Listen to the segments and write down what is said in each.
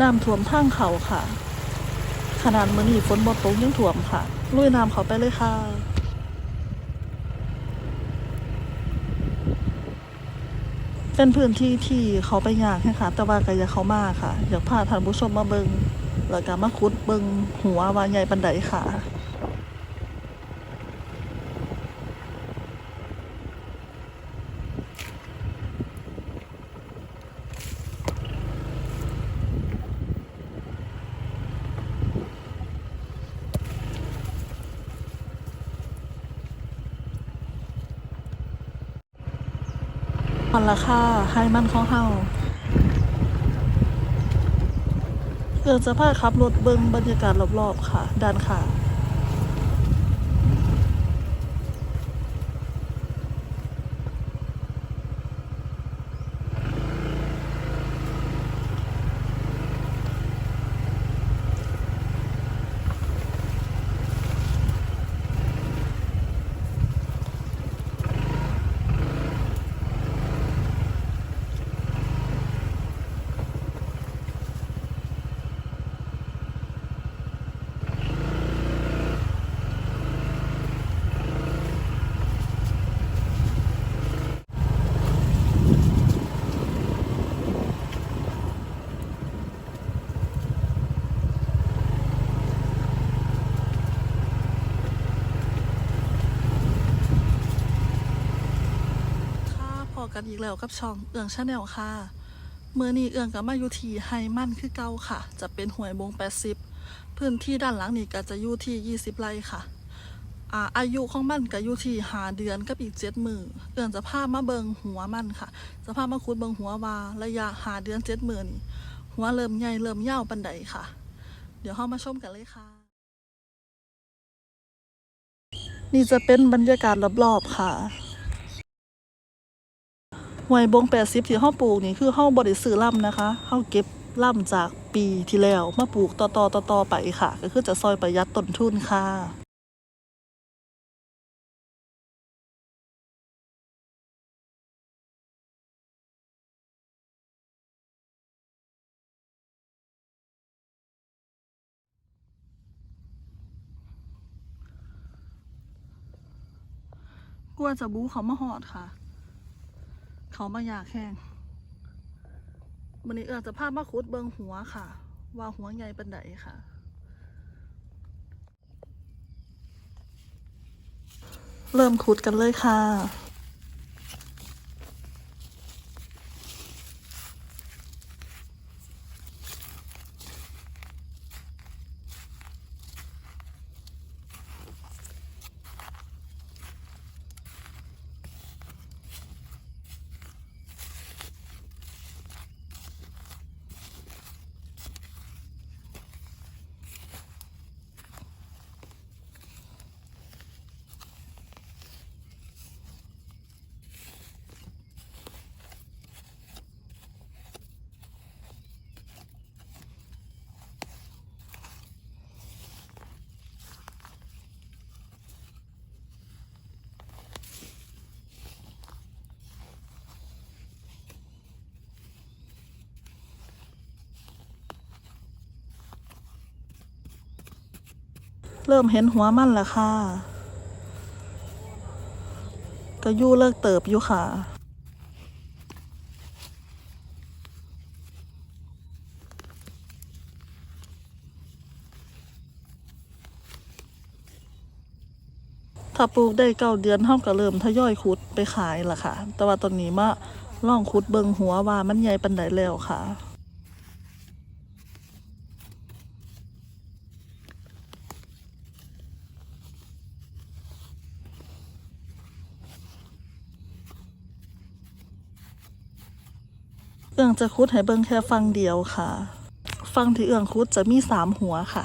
น้ำท่วมทางเขาค่ะ ขนาดมื้อนี้ฝนบ่ตกยังท่วมค่ะลุยน้ำเขาไปเลยค่ะเป็นพื้นที่ที่เขาไปยากให้ค่ะแต่ว่าก็อยากเขามากค่ะ อยากพาท่านผู้ชมมาเบิงแล้วก็มาขุดเบิงหัวว่าใหญ่ปันไดค่ะันราคาให้มันของเฮาเกิดสภาพาขับรถเบิงบรรยากาศรอบๆค่ะด้านค่ะ ค่ะพอ กันอีกแล้วกับช่องเอื้องชาแนลค่ะเมื่อนี้เอื้องกับมาอยู่ที่ไฮมันคือเก่าค่ะ จะเป็นหวยบง80 พื้นที่ด้านหลังนี่ก็จะอยู่ที่ 20 ไร่ค่ะอ่าอายุของมันก็อยู่ที่หาเดือนกับอีกเจ็ดมือเอื้องจะพามาเบิงหัวมันค่ะจะพามาคุดเบิงหัวว่าระยะหาเดือนเจ็ดมือนี่หัวเริ่มใหญ่เริ่มยาวปันใดค่ะ เดี๋ยวเข้ามาชมกันเลยค่ะนี่จะเป็นบรรยากาศรอบๆค่ะ หวยบงแปดสิบที่เฮาปลูกนี่คือเฮาบ่ได้ซื้อล่ำนะคะเฮาเก็บล่ำจากปีที่แล้วมาปลูกต่อๆต่อๆไปค่ะ ก็คือจะซอยประหยัดต้นทุนค่ะกลัวจะบูเขามาหอดค่ะ เขามาอยากแห้งวันนี้เอือจะภาพมาคุดเบิงหัวค่ะ ว่าหัวใหญ่ปันไดค่ะ เริ่มขุดกันเลยค่ะ เริ่มเห็นหัวมันล้วค่ะก็ยู่เลิกเติบอยู่ค่ะถ้าปลูกได้เก้าเดือนเท่ากับเริ่มทยอยขุดไปขายล่ะค่ะ แต่ว่าตอนนี้มาล่องขุดเบิงหัวว่ามันใหญ่ปันไดแล้วค่ะ เอื้องจะคุดให้เบิ่งแค่ฟังเดียวค่ะ ฟังที่เอื้องคุดจะมีสามหัวค่ะ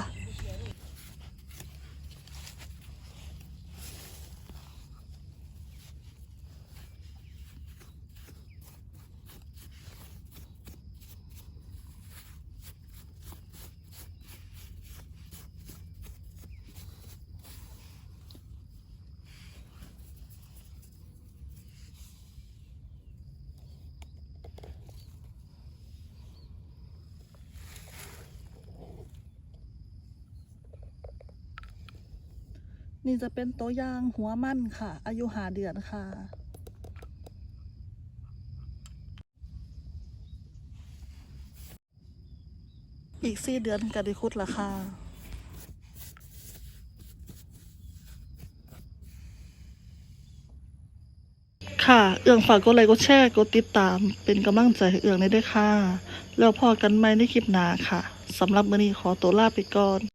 นี่จะเป็นตัวอย่างหัวมันค่ะ อายุหาเดือนค่ะอีกสี่เดือนกะดิคุดละค่ะค่ะ เอื้องฝากกดไลค์กดแชร์กดติดตาม เป็นกำลังใจให้เอื้องได้ด้วยค่ะ แล้วพอกันใหม่ในคลิปหน้าค่ะสำหรับมื้อนี้ขอตัวลาไปก่อน